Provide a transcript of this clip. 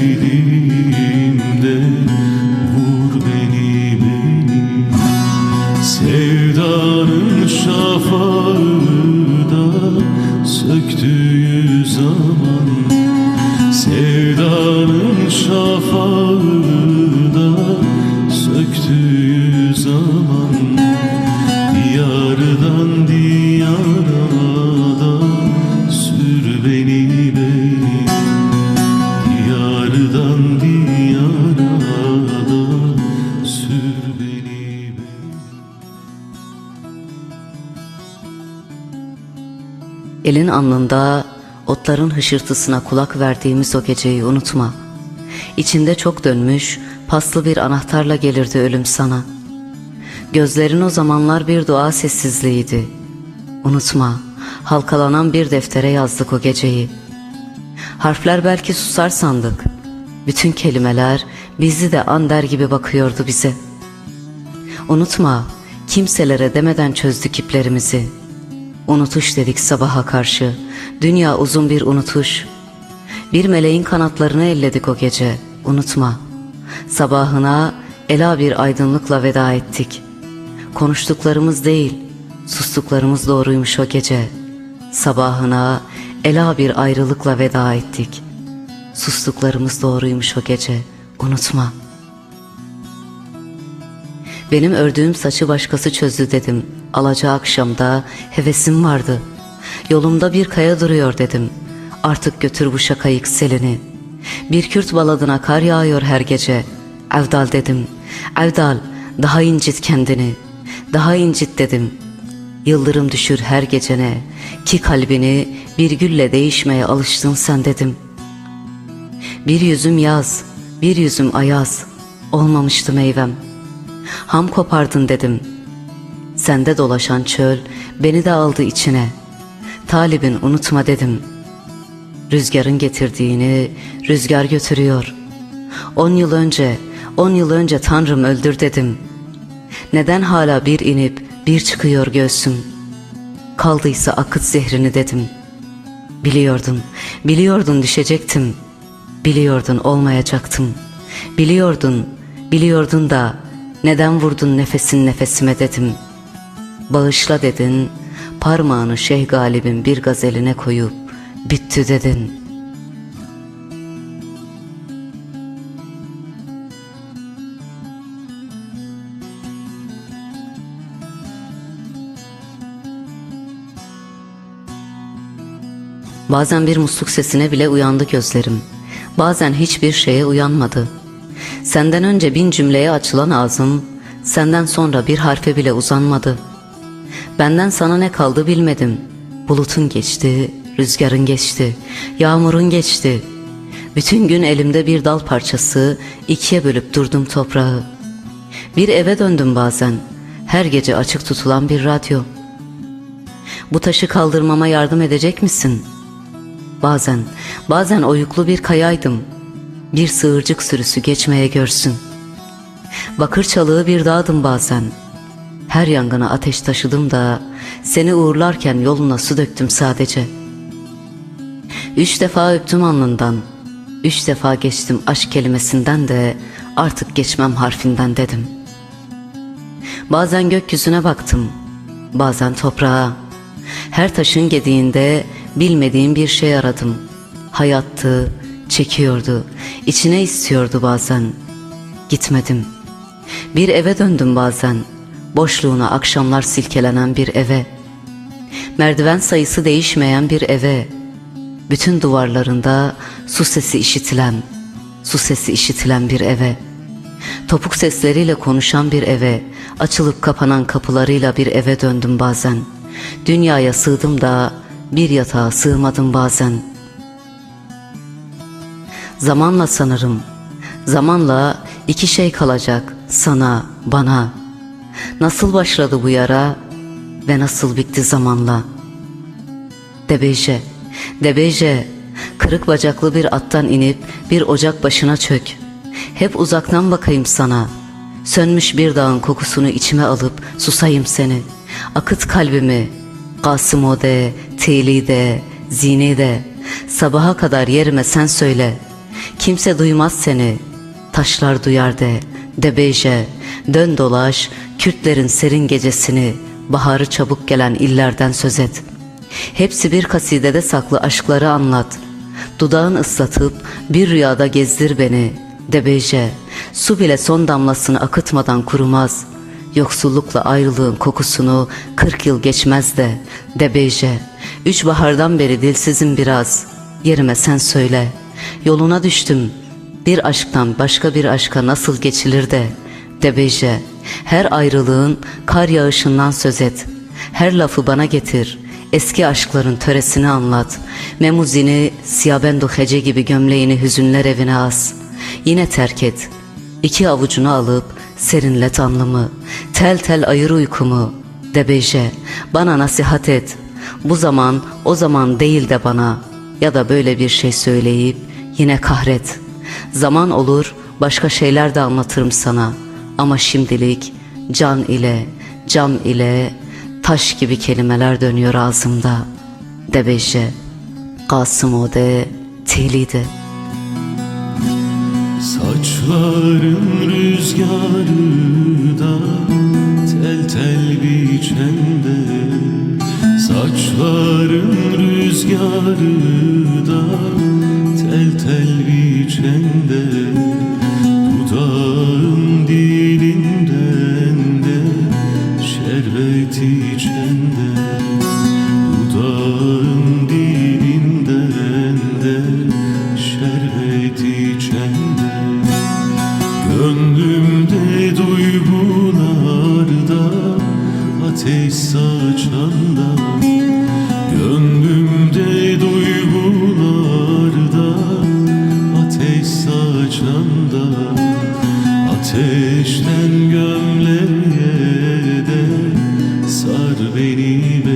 derinimde vur beni beni. Sevdanın şafağı da söktüğü zaman Sevdanın şafağı Elin alnında otların hışırtısına kulak verdiğimiz o geceyi unutma. İçinde çok dönmüş, paslı bir anahtarla gelirdi ölüm sana. Gözlerin o zamanlar bir dua sessizliğiydi. Unutma, halkalanan bir deftere yazdık o geceyi. Harfler belki susar sandık. Bütün kelimeler bizi de an der gibi bakıyordu bize. Unutma, kimselere demeden çözdük iplerimizi. Unutuş dedik sabaha karşı, dünya uzun bir unutuş. Bir meleğin kanatlarını elledik o gece, unutma. Sabahına ela bir aydınlıkla veda ettik. Konuştuklarımız değil, sustuklarımız doğruymuş o gece. Sabahına ela bir ayrılıkla veda ettik. Sustuklarımız doğruymuş o gece, unutma.'' Benim ördüğüm saçı başkası çözdü dedim. Alaca akşamda hevesim vardı. Yolumda bir kaya duruyor dedim. Artık götür bu şakayık selini. Bir Kürt baladına kar yağıyor her gece. Evdal dedim. Evdal daha incit kendini. Daha incit dedim. Yıldırım düşür her gecene. Ki kalbini bir gülle değişmeye alıştın sen dedim. Bir yüzüm yaz, bir yüzüm ayaz. Olmamıştı meyvem. Ham kopardın dedim. Sende dolaşan çöl beni de aldı içine. Talibin unutma dedim. Rüzgarın getirdiğini rüzgar götürüyor. On yıl önce, on yıl önce Tanrım öldür dedim. Neden hala bir inip bir çıkıyor göğsüm? Kaldıysa akıt zehrini dedim. Biliyordun, biliyordun düşecektim. Biliyordun olmayacaktım. Biliyordun, biliyordun da neden vurdun nefesin nefesime dedim. Bağışla dedin, parmağını Şeyh Galip'in bir gazeline koyup bitti dedin. Bazen bir musluk sesine bile uyandı gözlerim. Bazen hiçbir şeye uyanmadı. Senden önce bin cümleye açılan ağzım, senden sonra bir harfe bile uzanmadı. Benden sana ne kaldı bilmedim. Bulutun geçti, rüzgarın geçti, yağmurun geçti. Bütün gün elimde bir dal parçası, ikiye bölüp durdum toprağı. Bir eve döndüm bazen, her gece açık tutulan bir radyo. Bu taşı kaldırmama yardım edecek misin? Bazen, bazen oyuklu bir kayaydım.'' bir sığırcık sürüsü geçmeye görsün. Bakır çalığı bir dağdım bazen. Her yangına ateş taşıdım da seni uğurlarken yoluna su döktüm sadece. Üç defa öptüm alnından, üç defa geçtim aşk kelimesinden de artık geçmem harfinden dedim. Bazen gökyüzüne baktım, bazen toprağa. Her taşın gediğinde bilmediğim bir şey aradım. Hayattı, çekiyordu, içine istiyordu bazen. Gitmedim. Bir eve döndüm bazen. Boşluğuna akşamlar silkelenen bir eve. Merdiven sayısı değişmeyen bir eve. Bütün duvarlarında su sesi işitilen, su sesi işitilen bir eve. Topuk sesleriyle konuşan bir eve, açılıp kapanan kapılarıyla bir eve döndüm bazen. Dünyaya sığdım da bir yatağa sığmadım bazen.'' Zamanla sanırım. Zamanla iki şey kalacak sana, bana. Nasıl başladı bu yara ve nasıl bitti zamanla? Debeje, debeje, kırık bacaklı bir attan inip bir ocak başına çök. Hep uzaktan bakayım sana. Sönmüş bir dağın kokusunu içime alıp susayım seni. Akıt kalbimi, Kasımode, Tili Zini Sabaha kadar yerime sen söyle.'' Kimse duymaz seni, taşlar duyar de, debeyce, dön dolaş, Kürtlerin serin gecesini, baharı çabuk gelen illerden söz et. Hepsi bir kasidede saklı aşkları anlat. Dudağın ıslatıp bir rüyada gezdir beni Debece Su bile son damlasını akıtmadan kurumaz. Yoksullukla ayrılığın kokusunu kırk yıl geçmez de Debece Üç bahardan beri dilsizim biraz. Yerime sen söyle. Yoluna düştüm. Bir aşktan başka bir aşka nasıl geçilir de Debece Her ayrılığın kar yağışından söz et Her lafı bana getir Eski aşkların töresini anlat. Memuzini, siyabendo hece gibi gömleğini hüzünler evine as. Yine terk et. İki avucunu alıp serinlet anlamı. Tel tel ayır uykumu. Debeje, bana nasihat et. Bu zaman o zaman değil de bana. Ya da böyle bir şey söyleyip yine kahret. Zaman olur başka şeyler de anlatırım sana. Ama şimdilik can ile, cam ile, Taş gibi kelimeler dönüyor ağzımda. Debeje Kasım ode Tilide Saçların rüzgarda tel tel biçende. Saçların rüzgarda tel tel biçende Gönlümde duygularda ateş saçanda Ateşten gömleğe de sar beni